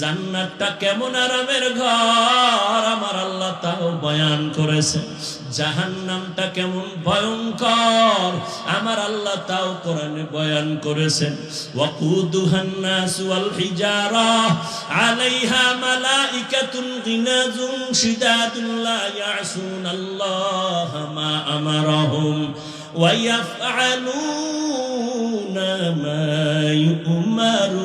জান্নাতটা কেমন আরামের ঘর, আমার আল্লাহ তাও বয়ান করেছে। জাহান্নামটা কেমন ভয়ঙ্কর, আমার আল্লাহ তাও কোরআনে বয়ান করেছেন। ওয়াকুদুহান নাস ওয়াল হিজারা, আলাইহা মালাইকাতুন গিনাজুন শিদাদুন লা ইয়াসুন আল্লাহ মা আমারহুম ওয়া ইয়াফআলুনা মা ইউমারু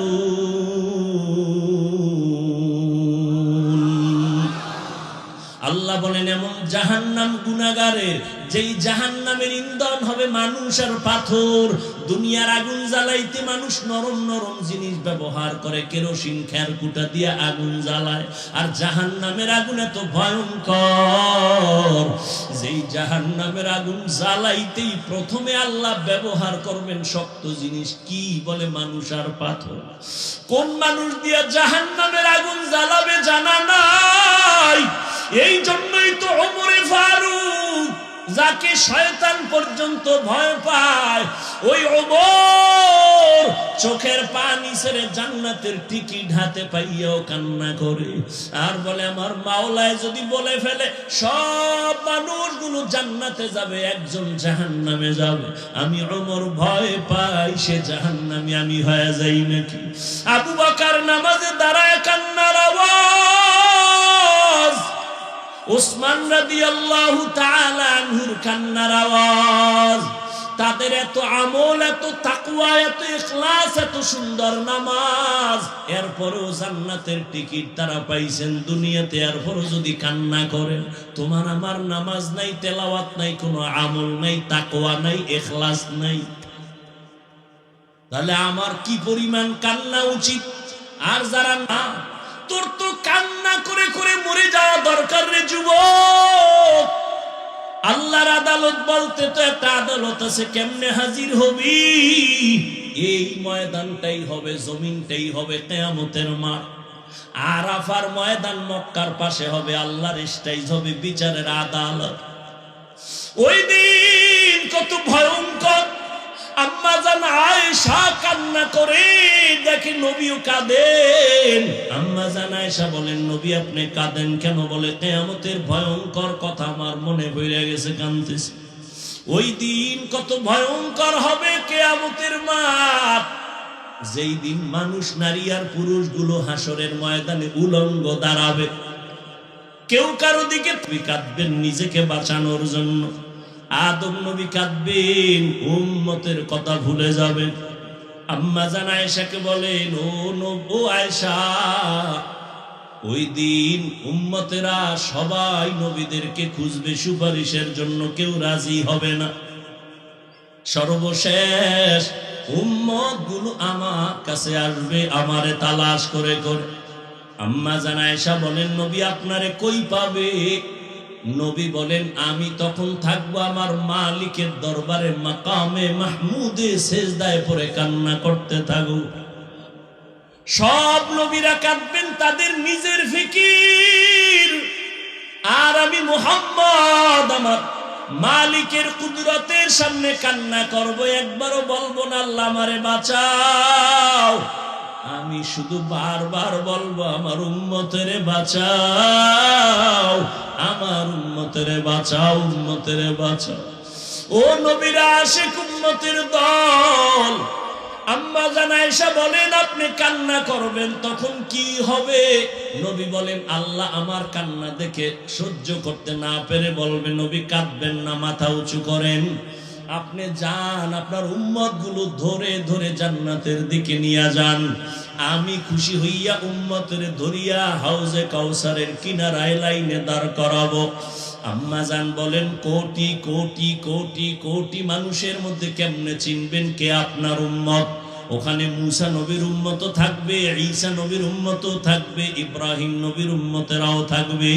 বলেন, এমন জাহান্নাম গুনাগারের যেই জাহান্নামের ইন্ধন হবে মানুষ আর পাথর, দুনিয়ার আগুন জ্বালাইতে মানুষ নরম নরম জিনিস ব্যবহার করে, কেরোসিন খের কুটা দিয়ে আগুন জ্বালায়, আর জাহান্নামের আগুন এত ভয়ঙ্কর, যেই জাহান্নামের আগুন জ্বালাইতেই প্রথমে আল্লাহ ব্যবহার করবেন শক্ত জিনিস, কি বলে মানুষ আর পাথর? কোন মানুষ দিয়ে জাহান্নামের আগুন যাকে শয়তান পর্যন্ত ভয় পায়, ওই ওমর চোখের পানি ছেড়ে জান্নাতের টিকিট হাতে পাইয়াও কান্না করে। আর বলে, আমার মাওলায় যদি বলে ফেলে, সব মানুষগুলো জান্নাতে যাবে, একজন জাহান্নামে যাবে। আমি ওমর ভয় পাই, সে জাহান্নামে আমি হয়ে যাই নাকি? আবু বকার নামাজে দাঁড়ায় কান্নার ওসমান রাদি আল্লাহ আনহুর কান্নার আওয়াজ, তাদের এত আমল, এত তাকুয়া এত ইখলাস, এত সুন্দর নামাজ। এরপরেও জান্নাতের টিকিট তারা পাইছেন দুনিয়াতে, এরপরও যদি কান্না করেন, তোমার আমার নামাজ নাই, তেলাওয়াত নাই, কোনো আমল নাই তাকুয়া নাই, ইখলাস নাই। তাহলে আমার কি পরিমাণ কান্না উচিত? আর যারা না, তোর তো আদালত বলতে তো একটা আদালত আছে, কেমনে হাজির হবি? এই ময়দানটাই হবে, জমিনটাই হবে কেয়ামতের মাঠ। আরাফার ময়দান মক্কার পাশে হবে, আল্লাহর স্টাইজ হবে বিচারের আদালত। ওই দিন কত ভয়ঙ্কর জান আয়েশা কান্না করে, দেখে নবীও কাঁদেন। আম্মা জান আয়েশা বলেন, নবী, আপনি কাঁদেন কেন? বলে ভয়ঙ্কর কথা আমার মনে পড়ে গেছে ওই দিন কত ভয়ঙ্কর হবে যেই দিন মানুষ, নারী আর পুরুষগুলো হাসরের ময়দানে উলঙ্গ দাঁড়াবে, কেউ কারও দিকে কাঁদবেন, নিজেকে বাঁচানোর জন্য। আদম নবী কাঁদবেন, উম্মতের কথা ভুলে যাবেন। আম্মা জান আয়েশাকে বলেন, ও নব আয়েশা, ওই দিন উম্মতেরা সবাই নবীদেরকে খুঁজবে, সুপারিশের জন্য কেউ রাজি হবে না। সর্বশেষ উম্মতগুলো আমার কাছে আসবে, আমারে তালাশ করে করে। আম্মা জান আয়েশা বলেন, নবী আপনারে কই পাবে? নবী বলেন, আমি তখন থাকব আমার মালিকের দরবারে, মাকামে মাহমুদে সেজদায় পরে কান্না করতে থাকব। সব নবীরা কাঁদবেন, তাদের নিজের ফিকির। আর আমি মোহাম্মদ, আমার মালিকের কুদরতের সামনে কান্না করব, একবারও বলব না, আল্লাহ আমারে বাঁচাও। আমি শুধু বারবার বলব, আমার উম্মতেরে বাঁচাও, আমার উম্মতেরে বাঁচাও উম্মতেরে বাঁচাও। ও নবীরা আশেক উম্মতের দল, আম্মা জানাইসা বলেন, আপনি কান্না করবেন, তখন কি হবে? নবী বলেন, আল্লাহ আমার কান্না দেখে সহ্য করতে না পেরে বলবে, নবী কাঁদবেন না, মাথা উঁচু করেন। আপনি যান, আপনার উম্মতগুলো ধরে ধরে জান্নাতের দিকে নিয়ে যান। আমি খুশি হইয়া উম্মতের ধরিয়া হাউজে কাউসারের কিনারায় লাইনে দাঁড় করাবো। আম্মা জান বলেন, কোটি কোটি কোটি কোটি মানুষের মধ্যে কেমনে চিনবেন কে আপনার উম্মত? ওখানে মুসা নবীর উম্মত থাকবে, ঈসা নবীর উম্মত থাকবে, ইব্রাহিম নবীর উম্মতেরাও থাকবে।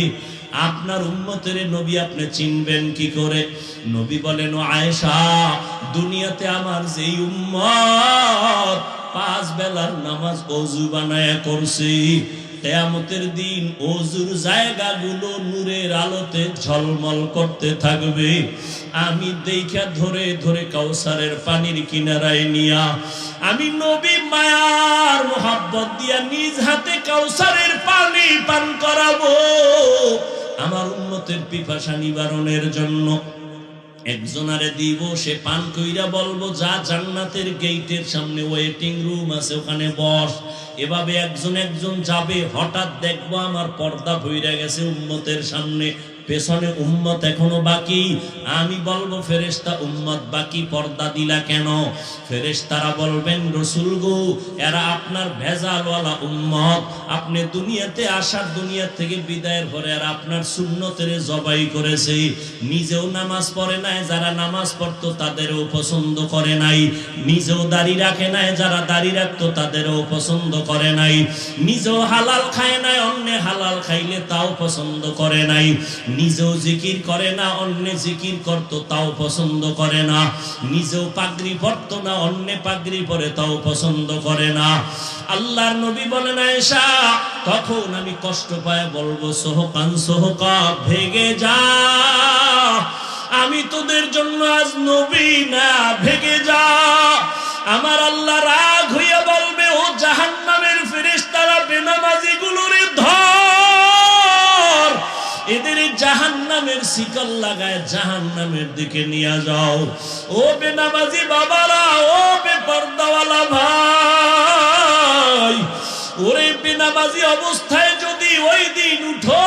আপনার উম্মতের নবী আপনি চিনবেন কি করে? নবী বলেন আয়েশা, দুনিয়াতে আমার যেই উম্মত পাঁচ বেলার নামাজ অজু বানায় করছি, কেয়ামতের দিন অজুর জায়গাগুলো নূরের আলোতে ঝলমল করতে থাকবে। আমি দেখা ধরে ধরে কাউসারের পানির কিনারায় নিয়া, আমি নবী মায়ার মোহাব্বত দিয়া নিজ হাতে কাউসারের পানি পান করাবো। আমার উন্নতের পিপাসা নিবারণের জন্য একজনারে দিব, সে পান কইরা বলব, যা জান্নাতের গেইটের সামনে ওয়েটিং রুম আছে, ওখানে বস। এভাবে একজন একজন যাবে, হঠাৎ দেখব আমার পর্দা ভইরা গেছে উন্মতের সামনে। পেছনে উম্মত এখনও বাকি। আমি বলব, ফেরেশতা উম্মত বাকি, পর্দা দিলা কেন? ফেরেশতারা বলবেন, রসুল গো, এরা আপনার ভেজালওয়ালা উম্মত। আপনি দুনিয়াতে আসার দুনিয়া থেকে বিদায়ের পরে আর আপনার সুন্নতের জবাই করেছে। নিজেও নামাজ পড়ে নাই, যারা নামাজ পড়তো তাদেরও পছন্দ করে নাই। নিজেও দাড়ি রাখে নাই, যারা দাড়ি রাখতো তাদেরও পছন্দ করে নাই। নিজেও হালাল খায় নাই, অন্য হালাল খাইলে তাও পছন্দ করে নাই। নিজেও জিকির করে না, অন্য জিকির করতো, তাও পছন্দ করে না। নিজেও পাগড়ি পরতো না, অন্য পাগড়ি পরে তাও পছন্দ করে না। আল্লাহর নবী বলেন এসা তখন আমি কষ্ট পায় বলব, সোহকান সোহকা ভেগে যা। আমি তোদের জন্য আজ নবী না, ভেগে যা। আমার আল্লাহ রাগ হইয়া বলবে, ও জাহান্নামের ফেরেশতারা বেনামাজি জাহান নামের শিকল লাগায় জাহান নামের দিকে নিয়ে যাও। ও বেনামাজি বাবারা, ও বেপর্দাওয়ালা ভাই, ওরে বেনামাজি অবস্থায় যদি ওই দিন উঠো,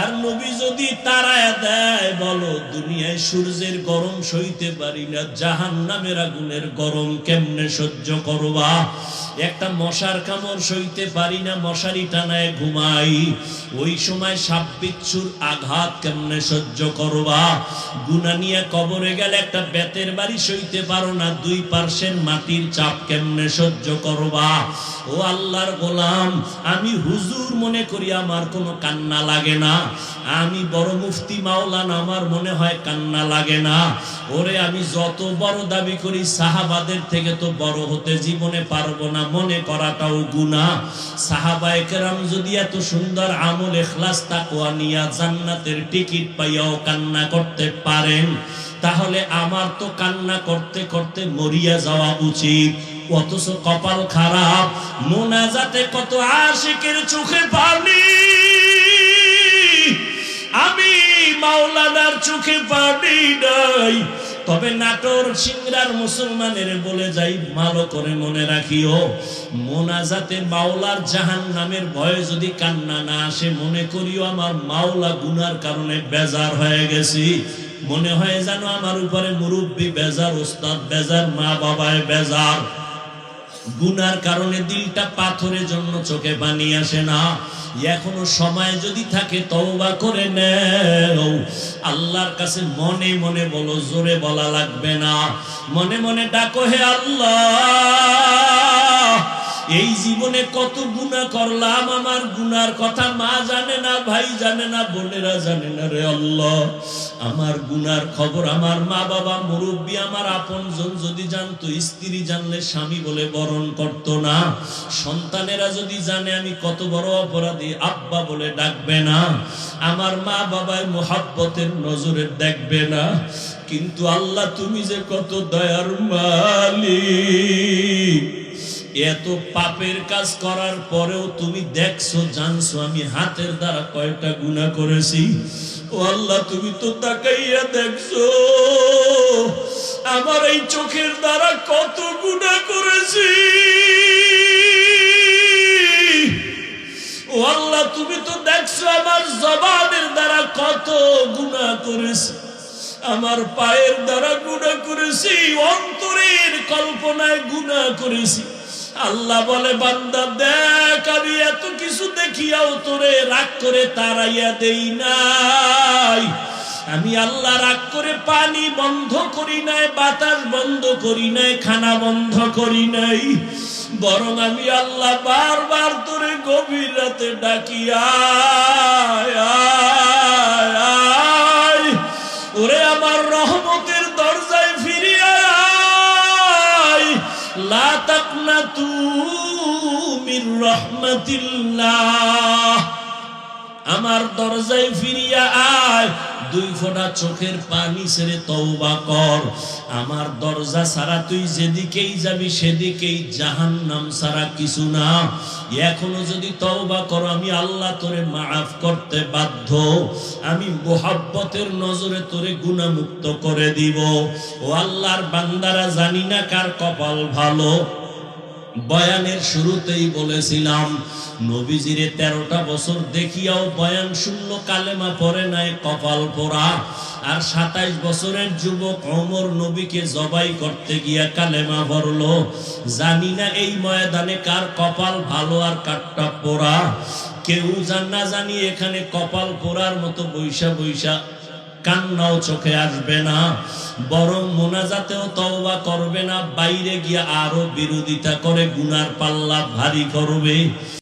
আর নবী যদি তারায় দেয়, বলো, দুনিয়ায় সূর্যের গরম সইতে পারি না জাহান নামের আগুনের গরম কেমনে সহ্য করবা? একটা মশার কামড় সইতে পারি না, মশারি টানায় ঘুমাই। ওই সময় সাপ বিচ্ছুর আঘাত কেমনে সহ্য করবা? গুনা নিয়ে কবরে গেলে একটা বেতের বাড়ি সইতে পারো না, দুই পার্শ্বের মাটির চাপ কেমনে সহ্য করবা? ও আল্লাহর গোলাম, আমি হুজুর মনে করি আমার কোনো কান্না লাগে না। আমি বড় মুফতি মাওলানা, আমার মনে হয় কান্না লাগে না। ওরে আমি যত বড় দাবি করি, সাহাবাদের থেকে তো বড় হতে জীবনে পারব না। মনে করাটাও গুণা সাহাবায়ে কেরাম যদি এত সুন্দর আমল, এখলাস, তাকওয়া নিয়া জান্নাতের টিকিট পাইয়াও কান্না করতে পারেন, তাহলে আমার তো কান্না করতে করতে মরিয়া যাওয়া উচিত। অথচ কপাল খারাপ, মোনাজাতে কত আশিকের চোখে পানি। আমি মাওলানার চোখে পানি নাই তবে নাটোর সিংরার মুসলমানের বলে যাই, ভালো করে মনে রাখিও। মোনাজাতে মাওলার জাহান নামের ভয়ে যদি কান্না না আসে, মনে করিও আমার মাওলা গুনার কারণে বেজার হয়ে গেছি। মনে হয় জানো আমার উপরে মুরব্বী, বেজার ওস্তাদ, বেজার মা বাবায় বেজার। গুনার কারণে দিলটা পাথরের জন্য চোখে পানি আসে না। এখনও সময় যদি থাকে তওবা করে নেও। আল্লাহর কাছে মনে মনে বলো, জোরে বলা লাগবে না। মনে মনে ডাকো হে আল্লাহ। এই জীবনে কত গুনাহ করলাম, আমার গুনার কথা মা জানে না, ভাই জানে না, বোনেরা জানে না রে আল্লাহ। আমার গুনার খবর আমার মা বাবা, মুরব্বী, আমার আপনজন যদি জানতো, স্ত্রী জানলে স্বামী বলে বরণ করত না। সন্তানেরা যদি জানে আমি কত বড় অপরাধী, আব্বা বলে ডাকবে না। আমার মা বাবায় মোহাব্বতের নজরে দেখবে না। কিন্তু আল্লাহ, তুমি যে কত দয়ার মালিক। এত পাপের কাজ করার পরেও তুমি দেখছ, জানছো, আমি হাতের দ্বারা কয়টা গুণা করেছি? ও আল্লাহ, তুমি তো তাকাইয়া দেখছ, আমার এই চোখের দ্বারা কত গুণা করেছি? ও আল্লাহ, তুমি তো দেখছ, আমার জবানের দ্বারা কত গুণা করেছি? আমার পায়ের দ্বারা গুণা করেছি, অন্তরের কল্পনায় গুণা করেছি। আল্লাহ বলে বান্দা দেখ আমি এত কিছু দেখিয়াও তোরে রাগ করে তাড়াইয়া দেই নাই। আমি আল্লাহ রাগ করে পানি বন্ধ করি নাই বাতাস বন্ধ করি নাই খানা বন্ধ করি নাই। বরং আমি আল্লাহ বারবার তোরে গভীর রাতে ডাকি আয়, আয়, আয়। ওরে আমার রহমতের দরজায় ফিরিয়া আয়। লা তাকনাতু আমার দরজায় ফিরিয়া আয়, দুই ফোঁটা চোখের পানি ছেড়ে তওবা কর। আমার দরজা ছাড়া তুই যেদিকেই যাবি, সেদিকেই জাহান নাম ছাড়া কিছু না। এখনও যদি তওবা করো, আমি আল্লাহ তোরে মাফ করতে বাধ্য। আমি মোহাব্বতের নজরে তোরে গুণামুক্ত করে দিব। ও আল্লাহর বান্দারা জানি না কার কপাল ভালো। বয়ানের শুরুতেই বলেছিলাম, নবীজিরে তেরোটা বছর দেখিয়াও বয়ান শূন্য, কালেমা পরে নাই, কপাল পোড়া। আর সাতাইশ বছরের যুবক অমর নবীকে জবাই করতে গিয়া কালেমা ভরলো। জানি না এই ময়দানে কার কপাল ভালো আর কারটা পোড়া। কেউ জান না জানি এখানে কপাল পোড়ার মতো বৈশা বৈশা কান্নাও চোখে আসবে না, বরং মোনাজাতেও তওবা করবে না, বাইরে গিয়ে আরও বিরোধিতা করে, গুনার পাল্লা ভারী করবে।